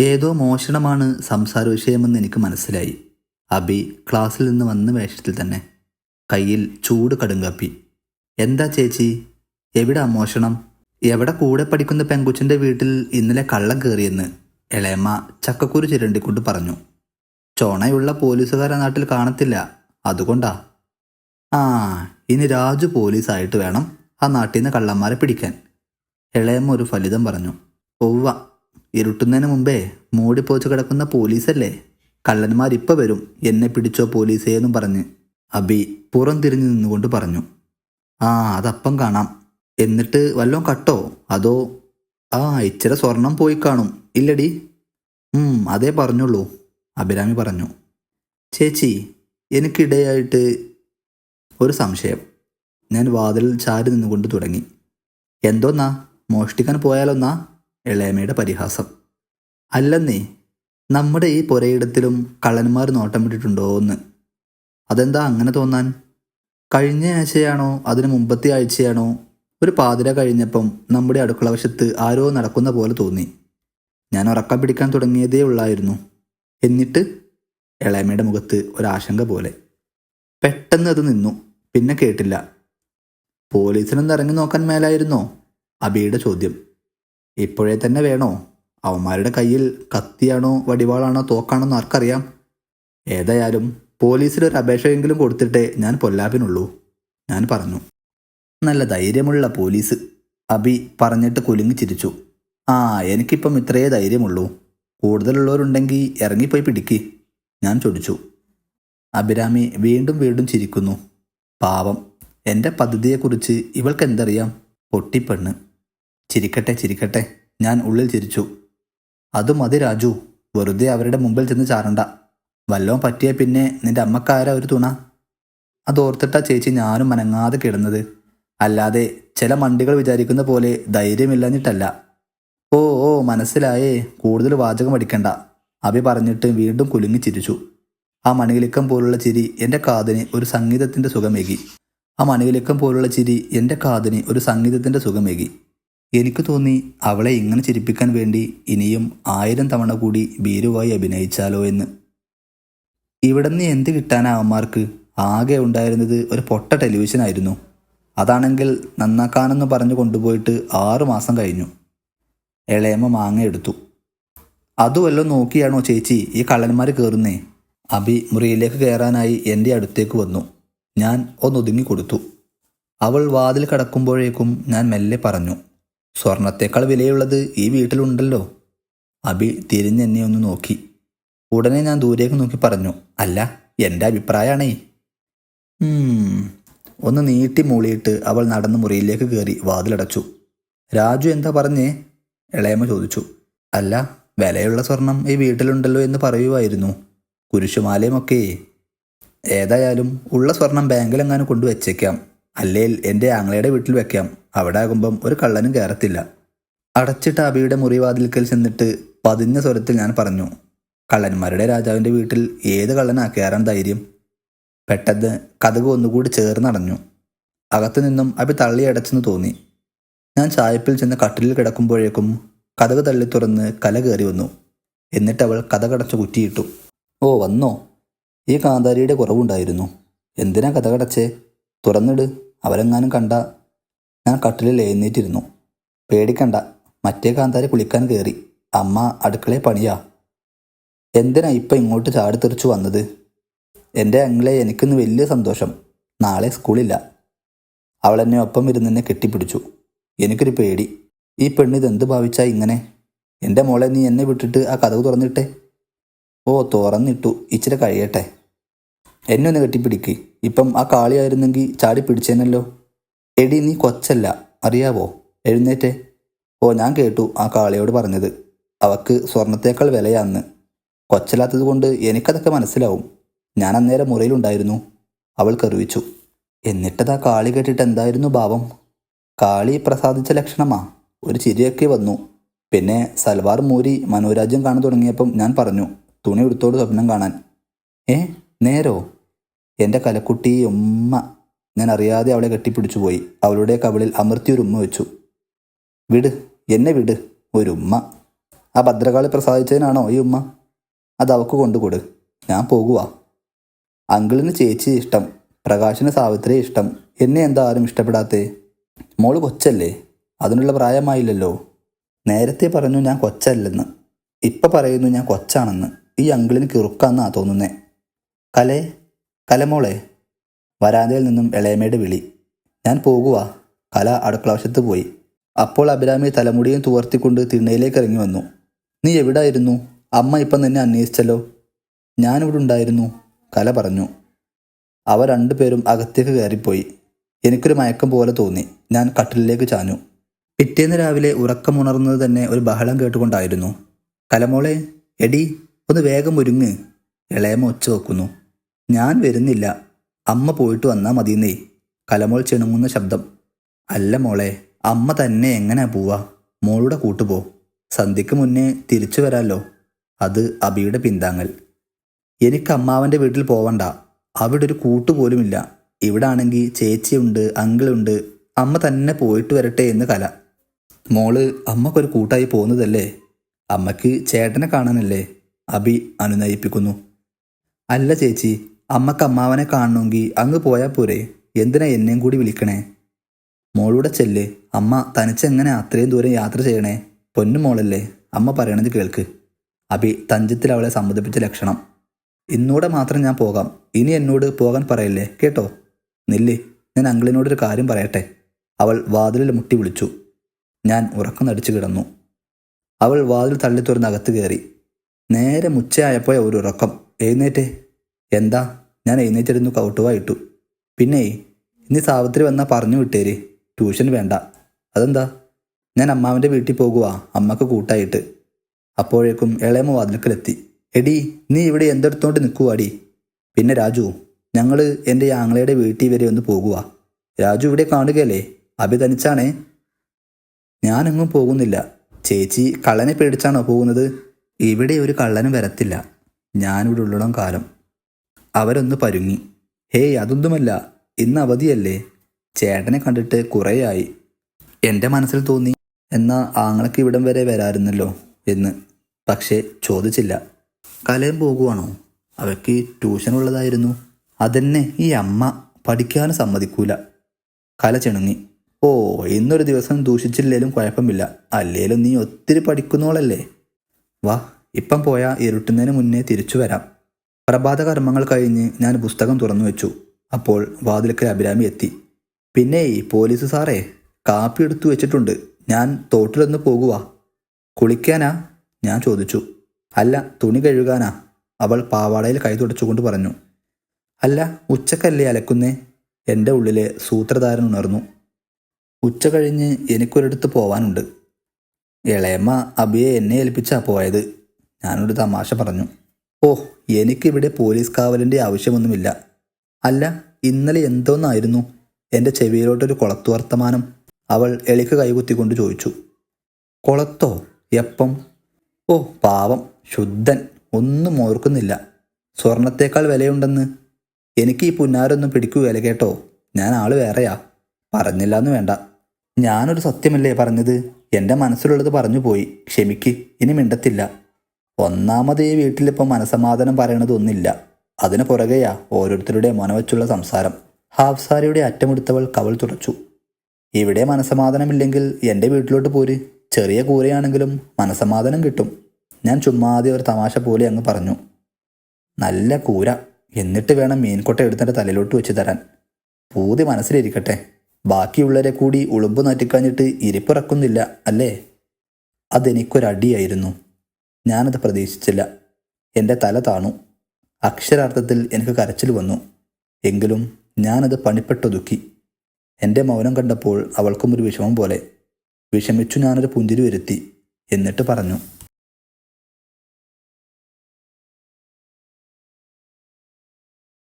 ഏതോ മോഷണമാണ് സംസാര വിഷയമെന്ന് എനിക്ക് മനസ്സിലായി. അബി ക്ലാസ്സിൽ നിന്ന് വന്ന വേഷത്തിൽ തന്നെ. കയ്യിൽ ചൂട് കടുങ്കാപ്പി. എന്താ ചേച്ചി? എവിടെ മോഷണം? എവിടെ കൂടെ പഠിക്കുന്ന പെങ്കുച്ചിന്റെ വീട്ടിൽ ഇന്നലെ കള്ളം കയറിയെന്ന് ഇളയമ്മ ചക്കക്കുരു ചിരണ്ടിക്കൊണ്ട് പറഞ്ഞു. ചോണയുള്ള പോലീസുകാരെ നാട്ടിൽ കാണത്തില്ല. അതുകൊണ്ടാ? ആ ഇനി രാജു പോലീസായിട്ട് വേണം ആ നാട്ടിൽ നിന്ന് കള്ളന്മാരെ പിടിക്കാൻ. ഇളയമ്മ ഒരു ഫലിതം പറഞ്ഞു. ഒവ്വ ഇരുട്ടുന്നതിന് മുമ്പേ മൂടിപ്പോച്ച് കിടക്കുന്ന പോലീസല്ലേ? കള്ളന്മാരിപ്പോൾ വരും. എന്നെ പിടിച്ചോ പോലീസേ എന്നും പറഞ്ഞ് അബി പുറം തിരിഞ്ഞു നിന്നുകൊണ്ട് പറഞ്ഞു. ആ അതപ്പം കാണാം. എന്നിട്ട് വല്ലോം കട്ടോ? അതോ? ആ ഇച്ചിരി സ്വർണം പോയി കാണും. ഇല്ലടി. അതേ പറഞ്ഞുള്ളൂ. അഭിരാമി പറഞ്ഞു. ചേച്ചി എനിക്കിടയായിട്ട് ഒരു സംശയം. ഞാൻ വാതിലിൽ ചാരി നിന്നുകൊണ്ട് തുടങ്ങി. എന്തോന്നാ? മോഷ്ടിക്കാൻ പോയാലൊന്നാ? ഇളയമയുടെ പരിഹാസം. അല്ലെന്നേ നമ്മുടെ ഈ പുരയിടത്തിലും കള്ളന്മാർ നോട്ടം വിട്ടിട്ടുണ്ടോ എന്ന് അതെന്താ അങ്ങനെ തോന്നാൻ? കഴിഞ്ഞ ആഴ്ചയാണോ അതിന് മുമ്പത്തെ ആഴ്ചയാണോ ഒരു പാതിര കഴിഞ്ഞപ്പം നമ്മുടെ അടുക്കള വശത്ത് ആരോ നടക്കുന്ന പോലെ തോന്നി. ഞാൻ ഉറക്കം പിടിക്കാൻ തുടങ്ങിയതേ ഉള്ളായിരുന്നു. എന്നിട്ട് ഇളയമയുടെ മുഖത്ത് ഒരാശങ്ക പോലെ. പെട്ടെന്ന് അത് നിന്നു പിന്നെ കേട്ടില്ല. പോലീസിനൊന്നിറങ്ങി നോക്കാൻ മേലായിരുന്നോ? അബിയുടെ ചോദ്യം. ഇപ്പോഴേ തന്നെ വേണോ? അവന്മാരുടെ കയ്യിൽ കത്തിയാണോ വടിവാളാണോ തോക്കാണോ ആർക്കറിയാം. ഏതായാലും പോലീസിൽ ഒരു അപേക്ഷയെങ്കിലും കൊടുത്തിട്ടേ ഞാൻ പൊല്ലാപ്പിനുള്ളൂ. ഞാൻ പറഞ്ഞു. നല്ല ധൈര്യമുള്ള പോലീസ്. അബി പറഞ്ഞിട്ട് കുലുങ്ങി ചിരിച്ചു. ആ എനിക്കിപ്പം ഇത്രയേ ധൈര്യമുള്ളൂ. കൂടുതലുള്ളവരുണ്ടെങ്കിൽ ഇറങ്ങിപ്പോയി പിടിക്ക്. ഞാൻ ചൊടിച്ചു അഭിരാമി വീണ്ടും വീണ്ടും ചിരിക്കുന്നു. പാവം. എന്റെ പദ്ധതിയെക്കുറിച്ച് ഇവൾക്ക് എന്തറിയാം പൊട്ടിപ്പെണ്ണ്. ചിരിക്കട്ടെ ചിരിക്കട്ടെ. ഞാൻ ഉള്ളിൽ ചിരിച്ചു. അത് മതി രാജു. വെറുതെ അവരുടെ മുമ്പിൽ ചെന്ന് ചാറണ്ട വല്ലോം പറ്റിയ പിന്നെ നിന്റെ അമ്മക്കാരാ ഒരു തുണ. അതോർത്തിട്ടാ ചേച്ചി ഞാനും മനങ്ങാതെ കിടന്നത്. അല്ലാതെ ചില മണ്ടികൾ വിചാരിക്കുന്ന പോലെ ധൈര്യമില്ലഞ്ഞിട്ടല്ല. ഓ ഓ മനസ്സിലായേ. കൂടുതൽ വാചകം അടിക്കണ്ട അഭി പറഞ്ഞിട്ട് വീണ്ടും കുലുങ്ങി ചിരിച്ചു. ആ മണികിലിക്കം പോലുള്ള ചിരി എന്റെ കാതിന് ഒരു സംഗീതത്തിന്റെ സുഖമേകി. ആ മണികിലിക്കം പോലുള്ള ചിരി എന്റെ കാതിന് ഒരു സംഗീതത്തിന്റെ സുഖമേകി. എനിക്ക് തോന്നി അവളെ ഇങ്ങനെ ചിരിപ്പിക്കാൻ വേണ്ടി ഇനിയും ആയിരം തവണ കൂടി ഭീരുവായി അഭിനയിച്ചാലോ എന്ന്. ഇവിടുന്ന് എന്ത് കിട്ടാനാ അവന്മാർക്ക്? ആകെ ഉണ്ടായിരുന്നത് ഒരു പൊട്ട ടെലിവിഷൻ ആയിരുന്നു. അതാണെങ്കിൽ നന്നാക്കാനെന്ന് പറഞ്ഞു കൊണ്ടുപോയിട്ട് ആറുമാസം കഴിഞ്ഞു. ഇളയമ്മ മാങ്ങ എടുത്തു. അതുവല്ലോ നോക്കിയാണോ ചേച്ചി? ഈ കള്ളന്മാർ കയറുന്നേ അബി മുറിയിലേക്ക് കയറാനായി എന്റെ അടുത്തേക്ക് വന്നു. ഞാൻ ഒന്നൊതുങ്ങി കൊടുത്തു. അവൾ വാതിൽ കടക്കുമ്പോഴേക്കും ഞാൻ മെല്ലെ പറഞ്ഞു. സ്വർണത്തേക്കാൾ വിലയുള്ളത് ഈ വീട്ടിലുണ്ടല്ലോ. അബി തിരിഞ്ഞെന്നെ ഒന്ന് നോക്കി. ഉടനെ ഞാൻ ദൂരേക്ക് നോക്കി പറഞ്ഞു അല്ല എന്റെ അഭിപ്രായമാണേ ഒന്ന് നീട്ടി മൂളിയിട്ട് അവൾ നടന്ന് മുറിയിലേക്ക് കയറി വാതിലടച്ചു. രാജു എന്താ പറഞ്ഞേ? ഇളയമ്മ ചോദിച്ചു. അല്ല വിലയുള്ള സ്വർണം ഈ വീട്ടിലുണ്ടല്ലോ എന്ന് പറയുമായിരുന്നു കുരിശുമാലയുമൊക്കെ. ഏതായാലും ഉള്ള സ്വർണം ബാങ്കിലെങ്ങാനും കൊണ്ടുവച്ചേക്കാം. അല്ലേൽ എന്റെ ആങ്ങളയുടെ വീട്ടിൽ വെക്കാം. അവിടെ ആകുമ്പം ഒരു കള്ളനും കയറത്തില്ല. അടച്ചിട്ട അബിയുടെ മുറിവാതിൽക്കൽ ചെന്നിട്ട് പതിഞ്ഞ സ്വരത്തിൽ ഞാൻ പറഞ്ഞു കള്ളന്മാരുടെ രാജാവിന്റെ വീട്ടിൽ ഏത് കള്ളനാ കയറാൻ ധൈര്യം? പെട്ടെന്ന് കഥക് ഒന്നുകൂടി ചേർന്നടഞ്ഞു അകത്തു നിന്നും അബി തള്ളി അടച്ചെന്ന് തോന്നി. ഞാൻ ചായപ്പിൽ ചെന്ന് കട്ടിലിൽ കിടക്കുമ്പോഴേക്കും കഥക് തള്ളി തുറന്ന് കല കയറി വന്നു. എന്നിട്ട് അവൾ കഥകടച്ച് കുറ്റിയിട്ടു. ഓ വന്നോ. ഈ കാന്താരിയുടെ കുറവുണ്ടായിരുന്നു. എന്തിനാ കഥ കടച്ചേ? തുറന്നിട്. അവരെങ്ങാനും കണ്ട ഞാൻ കട്ടിലിൽ എഴുന്നേറ്റിരുന്നു. പേടിക്കണ്ട മറ്റേ കാന്താരി കുളിക്കാൻ കയറി അമ്മ അടുക്കളയെ പണിയാ. എന്തിനാ ഇപ്പം ഇങ്ങോട്ട് ചാടിത്തെറിച്ചു വന്നത്? എന്റെ അങ്ങളെ എനിക്കിന്ന് വലിയ സന്തോഷം. നാളെ സ്കൂളില്ല. അവൾ എന്നെ ഒപ്പം ഇരുന്നെന്നെ കെട്ടിപ്പിടിച്ചു. എനിക്കൊരു പേടി. ഈ പെണ്ണ് എന്ത് ഭാവിച്ചാ ഇങ്ങനെ? എന്റെ മോളെ നീ എന്നെ വിട്ടിട്ട് ആ കഥവ് തുറന്നിട്ടെ? ഓ തുറന്നിട്ടു. ഇച്ചിരി കഴിയട്ടെ. എന്നെ ഒന്ന് കെട്ടിപ്പിടിക്ക്. ഇപ്പം ആ കാളിയായിരുന്നെങ്കിൽ ചാടി പിടിച്ചേനല്ലോ. എടി നീ കൊച്ചല്ല. അറിയാവോ? എഴുന്നേറ്റേ. ഓ ഞാൻ കേട്ടു ആ കാളിയോട് പറഞ്ഞത്. അവക്ക് സ്വർണത്തേക്കാൾ വിലയാന്ന്. കൊച്ചല്ലാത്തത് കൊണ്ട് എനിക്കതൊക്കെ മനസ്സിലാവും. ഞാൻ അന്നേരം മുറിയിലുണ്ടായിരുന്നു. അവൾ കറിവിച്ചു. എന്നിട്ടതാ കാളി കേട്ടിട്ട് എന്തായിരുന്നു ഭാവം? കാളി പ്രസാദിച്ച ലക്ഷണമാ. ഒരു ചിരിയൊക്കെ വന്നു. പിന്നെ സൽവാർ മൂരി മനോരാജ്യം കാണാൻ തുടങ്ങിയപ്പം ഞാൻ പറഞ്ഞു തുണി എടുത്തോട് സ്വപ്നം കാണാൻ. ഏ നേരോ? എന്റെ കലക്കുട്ടി ഉമ്മ ഞാൻ അറിയാതെ അവളെ കെട്ടിപ്പിടിച്ചു പോയി. അവളുടെ കവിളിൽ അമർത്തി ഒരു ഉമ്മ വെച്ചു. വിട് എന്നെ വിട് ഒരു ഉമ്മ. ആ ഭദ്രകാളി പ്രസാദിച്ചതിനാണോ ഈ ഉമ്മ? അത് അവക്ക് കൊണ്ടുകൊട്. ഞാൻ പോകുക അങ്കിളിന് ചേച്ചി ഇഷ്ടം പ്രകാശിന് സാവിത്രി ഇഷ്ടം. എന്നെ എന്താ ആരും ഇഷ്ടപ്പെടാത്തേ? മോൾ കൊച്ചല്ലേ? അതിനുള്ള പ്രായമായില്ലല്ലോ. നേരത്തെ പറഞ്ഞു ഞാൻ കൊച്ചല്ലെന്ന്. ഇപ്പം പറയുന്നു ഞാൻ കൊച്ചാണെന്ന്. ഈ അങ്കിളിന് കിറുക്കാന്നാ തോന്നുന്നേ. കലേ കലമോളെ വരാന്തയിൽ നിന്നും ഇളയമയുടെ വിളി. ഞാൻ പോകുക കല അടുക്കളവശത്ത് പോയി. അപ്പോൾ അഭിരാമി തലമുടിയും തുവർത്തിക്കൊണ്ട് തിണ്ണയിലേക്ക് ഇറങ്ങി വന്നു. നീ എവിടായിരുന്നു? അമ്മ ഇപ്പം നിന്നെ അന്വേഷിച്ചല്ലോ. ഞാനിവിടെ ഉണ്ടായിരുന്നു കല പറഞ്ഞു. അവ രണ്ടുപേരും അകത്തേക്ക് കയറിപ്പോയി. എനിക്കൊരു മയക്കം പോലെ തോന്നി. ഞാൻ കട്ടിലിലേക്ക് ചാഞ്ഞു. പിറ്റേന്ന് രാവിലെ ഉറക്കമുണർന്നത് തന്നെ ഒരു ബഹളം കേട്ടുകൊണ്ടായിരുന്നു. കലമോളെ എടി ഒന്ന് വേഗം ഒരുങ്ങ്. ഇളയമ ഒച്ച വെക്കുന്നു. ഞാൻ വരുന്നില്ല. അമ്മ പോയിട്ട് വന്നാ മതിയെന്നേ. കലമോൾ ചെണുങ്ങുന്ന ശബ്ദം. അല്ല മോളെ അമ്മ തന്നെ എങ്ങനെ പോവാ? മോളുടെ കൂട്ടുപോ സന്ധ്യക്ക് മുന്നേ തിരിച്ചു വരാമല്ലോ അത് അബിയുടെ പിന്താങ്ങൽ. എനിക്ക് അമ്മാവന്റെ വീട്ടിൽ പോവണ്ട. അവിടെ ഒരു കൂട്ടുപോലുമില്ല ഇവിടെ ആണെങ്കിൽ ചേച്ചിയുണ്ട് അങ്കിളുണ്ട്. അമ്മ തന്നെ പോയിട്ട് വരട്ടെ എന്ന് കല. മോൾ അമ്മക്കൊരു കൂട്ടായി പോകുന്നതല്ലേ? അമ്മയ്ക്ക് ചേട്ടനെ കാണാനല്ലേ? അബി അനുനയിപ്പിക്കുന്നു. അല്ല ചേച്ചി അമ്മയ്ക്ക് അമ്മാവനെ കാണണമെങ്കിൽ അങ്ങ് പോയാൽ പോരെ. എന്തിനാ എന്നെയും കൂടി വിളിക്കണേ? മോളൂടെ ചെല്ല്. അമ്മ തനിച്ചെങ്ങനെ അത്രയും ദൂരം യാത്ര ചെയ്യണേ? പൊന്നു മോളല്ലേ. അമ്മ പറയണത് കേൾക്ക്. അബി തഞ്ചത്തിൽ അവളെ സമ്മതിപ്പിച്ച ലക്ഷണം. ഇന്നൂടെ മാത്രം ഞാൻ പോകാം. ഇനി എന്നോട് പോകാൻ പറയല്ലേ? കേട്ടോ? നില്ല് ഞാൻ അങ്കിളിനോടൊരു കാര്യം പറയട്ടെ. അവൾ വാതിലിൽ മുട്ടി വിളിച്ചു. ഞാൻ ഉറക്കം നടിച്ചു കിടന്നു. അവൾ വാതിൽ തള്ളി അകത്ത് കയറി. നേരെ മുച്ചയായപ്പോൾ ഒരു ഉറക്കം. എഴുന്നേറ്റേ. എന്താ? ഞാൻ എഴുന്നേറ്റിരുന്നു കൗട്ടുവായിട്ടു പിന്നെ ഇനി സാവിത്രി വന്നാൽ പറഞ്ഞു വിട്ടേര്. ട്യൂഷൻ വേണ്ട. അതെന്താ? ഞാൻ അമ്മാവന്റെ വീട്ടിൽ പോകുക അമ്മയ്ക്ക് കൂട്ടായിട്ട്. അപ്പോഴേക്കും ഇളയമ വാതിൽക്കലെത്തി. എടി നീ ഇവിടെ എന്തെടുത്തോണ്ട് നിൽക്കുവാടി പിന്നെ രാജു ഞങ്ങൾ എന്റെ ആങ്ങളയുടെ വീട്ടിൽ വരെ ഒന്ന് പോകുക രാജു ഇവിടെ കാണുകയല്ലേ? അഭി തനിച്ചാണേ ഞാനെങ്ങും പോകുന്നില്ല. ചേച്ചി കള്ളനെ പേടിച്ചാണോ പോകുന്നത്? ഇവിടെ ഒരു കള്ളനും വരത്തില്ല. ഞാനിവിടെ ഉള്ളിടം കാലം. അവരൊന്ന് പരുങ്ങി. ഹേയ് അതൊന്നുമല്ല. ഇന്ന് അവധിയല്ലേ? ചേട്ടനെ കണ്ടിട്ട് കുറേയായി. എന്റെ മനസ്സിൽ തോന്നി എന്നാ ആങ്ങളൊക്കെ ഇവിടം വരെ വരാറുന്നല്ലോ എന്ന്. പക്ഷേ ചോദിച്ചില്ല. കലയും പോകുവാണോ? അവയ്ക്ക് ട്യൂഷൻ ഉള്ളതായിരുന്നു. അതെന്നെ ഈ അമ്മ പഠിക്കാനും സമ്മതിക്കൂല. കല ചിണുങ്ങി. ഓ ഇന്നൊരു ദിവസം ദൂഷിച്ചില്ലേലും കുഴപ്പമില്ല. അല്ലേലും നീ ഒത്തിരി പഠിക്കുന്നോളല്ലേ? വാ ഇപ്പം പോയാൽ ഇരുട്ടുന്നതിന് മുന്നേ തിരിച്ചു വരാം. പ്രഭാത കർമ്മങ്ങൾ കഴിഞ്ഞ് ഞാൻ പുസ്തകം തുറന്നു വെച്ചു. അപ്പോൾ വാതിലക്കൽ അഭിരാമി എത്തി. പിന്നെ പോലീസ് സാറേ കാപ്പി എടുത്തു വെച്ചിട്ടുണ്ട്. ഞാൻ തോട്ടിലൊന്ന് പോകുക കുളിക്കാനാ? ഞാൻ ചോദിച്ചു. അല്ല തുണി കഴുകാനാ. അവൾ പാവാടയിൽ കൈ തുടച്ചുകൊണ്ട് പറഞ്ഞു. അല്ല ഉച്ചക്കല്ലേ അലക്കുന്നേ? എന്റെ ഉള്ളിലെ സൂത്രധാരൻ ഉണർന്നു. ഉച്ച കഴിഞ്ഞ് എനിക്കൊരിടത്ത് പോവാനുണ്ട്. ഇളയമ്മ അബിയെ എന്നെ ഏൽപ്പിച്ചാ പോയത് ഞാനൊരു തമാശ പറഞ്ഞു. ഓ എനിക്കിവിടെ പോലീസ് കാവലിന്റെ ആവശ്യമൊന്നുമില്ല. അല്ല ഇന്നലെ എന്തോന്നായിരുന്നു? എന്റെ ചെവിയിലോട്ടൊരു കൊളത്തു വർത്തമാനം. അവൾ എളിക്ക് കൈകുത്തിക്കൊണ്ട് ചോദിച്ചു. കുളത്തോ? എപ്പം? ഓ പാവം ശുദ്ധൻ ഒന്നും ഓർക്കുന്നില്ല. സ്വർണത്തേക്കാൾ വിലയുണ്ടെന്ന്. എനിക്ക് ഈ പുന്നാരൊന്നും പിടിക്കുകയില്ല കേട്ടോ. ഞാൻ ആൾ വേറെയാ. പറഞ്ഞില്ലാന്ന് വേണ്ട. ഞാനൊരു സത്യമല്ലേ പറഞ്ഞത്? എന്റെ മനസ്സിലുള്ളത് പറഞ്ഞു പോയി. ക്ഷമിക്ക് ഇനി മിണ്ടത്തില്ല. ഒന്നാമത് ഈ വീട്ടിലിപ്പോൾ മനസമാധാനം പറയണതൊന്നില്ല. അതിന് പുറകെയാ ഓരോരുത്തരുടെ മനവച്ചുള്ള സംസാരം. ഹാഫ്സാരിയുടെ അറ്റമെടുത്തവൾ കവൾ തുടച്ചു. ഇവിടെ മനസമാധാനമില്ലെങ്കിൽ എന്റെ വീട്ടിലോട്ട് പോര്. ചെറിയ കൂരയാണെങ്കിലും മനസമാധാനം കിട്ടും. ഞാൻ ചുമ്മാതെ ഒരു തമാശ പോലെ അങ്ങ് പറഞ്ഞു. നല്ല കൂര. എന്നിട്ട് വേണം മീൻകൊട്ട എടുത്തിന്റെ തലയിലോട്ട് വെച്ച് തരാൻ. പൂതി മനസ്സിലിരിക്കട്ടെ. ബാക്കിയുള്ളവരെ കൂടി ഉളുമ്പ് നാറ്റിക്കാഞ്ഞിട്ട് ഇരിപ്പിറക്കുന്നില്ല അല്ലേ? അതെനിക്കൊരടിയായിരുന്നു. ഞാനത് പ്രതീക്ഷിച്ചില്ല. എന്റെ തല താണു. അക്ഷരാർത്ഥത്തിൽ എനിക്ക് കരച്ചിൽ വന്നു. എങ്കിലും ഞാനത് പണിപ്പെട്ടൊതുക്കി. എന്റെ മൗനം കണ്ടപ്പോൾ അവൾക്കും ഒരു വിഷമം പോലെ. വിഷമിച്ചു ഞാനൊരു പുഞ്ചിരി വരുത്തി. എന്നിട്ട് പറഞ്ഞു